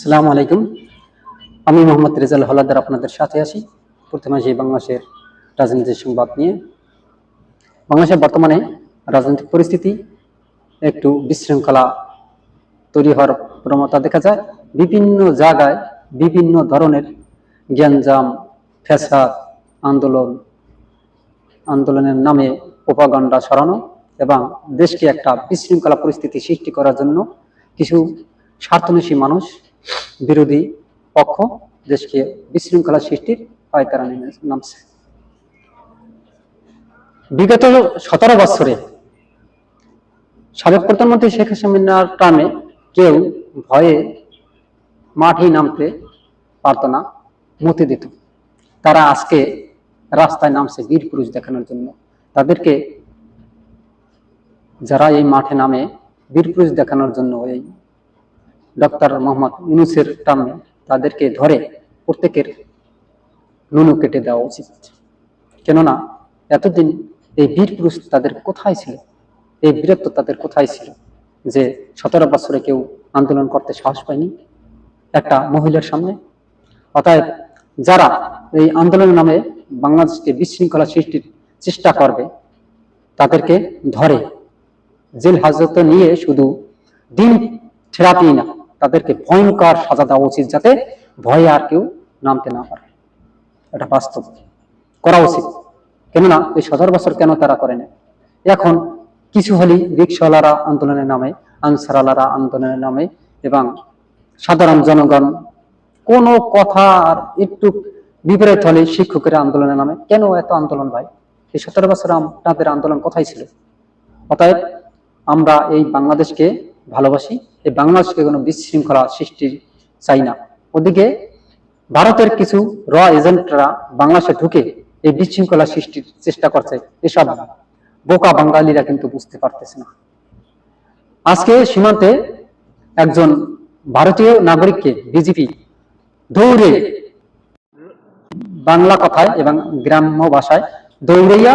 সালামু আলাইকুম। আমি মোহাম্মদ রেজাল হলাদার আপনাদের সাথে আছি। প্রথমে আসি বাংলাদেশের রাজনীতির সংবাদ নিয়ে। বাংলাদেশের বর্তমানে রাজনৈতিক পরিস্থিতি একটু বিশৃঙ্খলা তৈরি হওয়ার প্রবণতা দেখা যায়। বিভিন্ন জায়গায় বিভিন্ন ধরনের জ্ঞানজাম ফ্যাসাদ, আন্দোলন, আন্দোলনের নামে প্রোপাগান্ডা সরানো এবং দেশকে একটা বিশৃঙ্খলা পরিস্থিতি সৃষ্টি করার জন্য কিছু স্বার্থনসী মানুষ বিরোধী পক্ষ দেশকে বিশৃঙ্খলা সৃষ্টির হয় নেমে নামছে। বিগত সতেরো বছরে সাবেক প্রধানমন্ত্রী শেখ হাসিনার টার্মে কেউ ভয়ে মাঠে নামতে পারত না, মতে দিত। তারা আজকে রাস্তায় নামছে বীর পুরুষ দেখানোর জন্য। তাদেরকে যারা এই মাঠে নামে বীর পুরুষ দেখানোর জন্য এই ডক্টর মোহাম্মদ ইউনুসের টার্মে তাদেরকে ধরে প্রত্যেকের নুনু কেটে দেওয়া উচিত। কেননা, এতদিন এই বীর পুরুষ তাদের কোথায় ছিল? এই বীরত্ব তাদের কোথায় ছিল? যে সতেরো বছরে কেউ আন্দোলন করতে সাহস পায়নি একটা মহিলার সামনে। অতএব যারা এই আন্দোলনের নামে বাংলাদেশকে বিশৃঙ্খলা সৃষ্টির চেষ্টা করবে, তাদেরকে ধরে। জেল হাজতে নিয়ে শুধু দিন থেরাপি না তাদেরকে ভয়ঙ্কর সাজা দেওয়া উচিত যাতে ভয়ে আর কেউ নামতে না পারে। এটা বাস্তব। করা উচিত। কেননা এই সতেরো বছর কেন তারা করে না এখন কিছু হলেই রিক্সাওয়ালারা আন্দোলনের নামে, আনসারালারা আন্দোলনের নামে এবং সাধারণ জনগণ কোনো কথা আর একটু বিপরীত হলে শিক্ষকের আন্দোলনের নামে। কেন এত আন্দোলন ভাই? এই সতেরো বছর আপনাদের আন্দোলন কোথায় ছিল? অতএব আমরা এই বাংলাদেশকে ভালোবাসি, এই বাংলাদেশকে কোনো বিশৃঙ্খলা সৃষ্টি চাই না। ওদিকে ভারতের কিছু র এজেন্টরা বাংলাদেশে ঢুকে এই বিশৃঙ্খলা সৃষ্টির চেষ্টা করছে। এসব বোকা বাঙালিরা কিন্তু বুঝতে পারতেছে না। আজকে সীমান্তে একজন ভারতীয় নাগরিককে বিজেপি দৌড়ে বাংলা কথায় এবং গ্রাম্য ভাষায় দৌড়াইয়া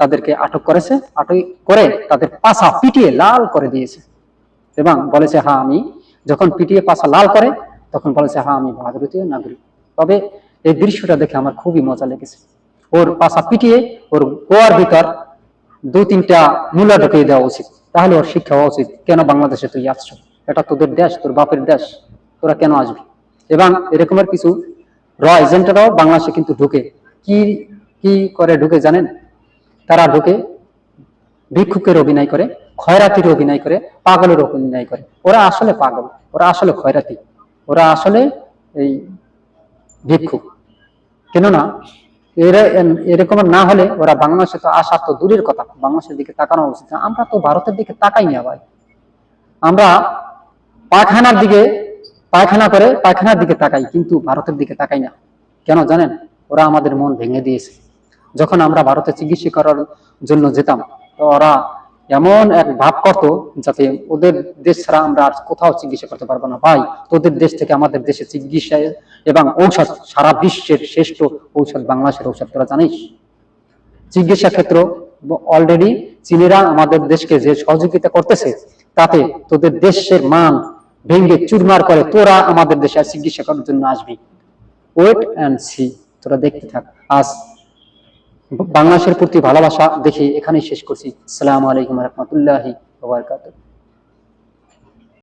তাদেরকে আটক করেছে, আটক করে তাদের পাশা পিটিয়ে লাল করে দিয়েছে। এবং বলেছে হ্যাঁ আমি যখন পিটিয়ে পাশা লাল করে, তখন বলেছে হ্যাঁ আমি ভারতীয় নাগরিক। তবে এই দৃশ্যটা দেখে আমার খুবই মজা লেগেছে। ওর পাশা পিটিয়ে ওর গোয়ার ভিতর দু তিনটা মূলা ঢুকিয়ে দেওয়া উচিত। তাহলে ওর শিক্ষা হওয়া উচিত। কেন বাংলাদেশে তুই আসছো? এটা তোদের দেশ, তোর বাপের দেশ। তোরা কেন আসবি? এবং এরকমের কিছু র এজেন্টরাও বাংলাদেশে কিন্তু ঢুকে। কি কি করে ঢুকে জানেন? তারা ঢুকে ভিক্ষুকের অভিনয় করে। খয়রাতির অভিনয় করে, পাগলের অভিনয় করে। ওরা আসলে পাগল, ওরা আসলে খয়রাতি ওরা আসলে এই ভিক্ষুক। কেননা এরা এরকম না হলে ওরা বাংলাদেশে তো আসা তো দূরের কথা, বাংলাদেশের দিকে তাকানো উচিত আমরা তো ভারতের দিকে তাকাই না ভাই। আমরা পায়খানার দিকে, পায়খানা করে পায়খানার দিকে তাকাই, কিন্তু ভারতের দিকে তাকাই না। কেন জানেন? ওরা আমাদের মন ভেঙে দিয়েছে। যখন আমরা ভারতে চিকিৎসা করার জন্য যেতাম, তো ওরা এমন এক ভাব করত যাতে ওদের দেশ ছাড়া আমরা আর কোথাও চিকিৎসা করতে পারব না? ভাই, তোদের দেশ থেকে আমাদের দেশে চিকিৎসা এবং ঔষধ সারা বিশ্বের শ্রেষ্ঠ ঔষধ, বাংলাদেশের ঔষধ, তোরা জানিস? চিকিৎসা ক্ষেত্র অলরেডি চীনেরা আমাদের দেশকে যে সহযোগিতা করতেছে, তাতে তোদের দেশের মান ভেঙ্গে চুরমার করে তোরা আমাদের দেশে চিকিৎসা করার জন্য আসবি। ওয়েট অ্যান্ড সি তোরা দেখতে থাক। আজ বাংলাদেশের প্রতি ভালোবাসা দেখে এখানেই শেষ করছি। সালাম আলাইকুম রহমতুল্লাহি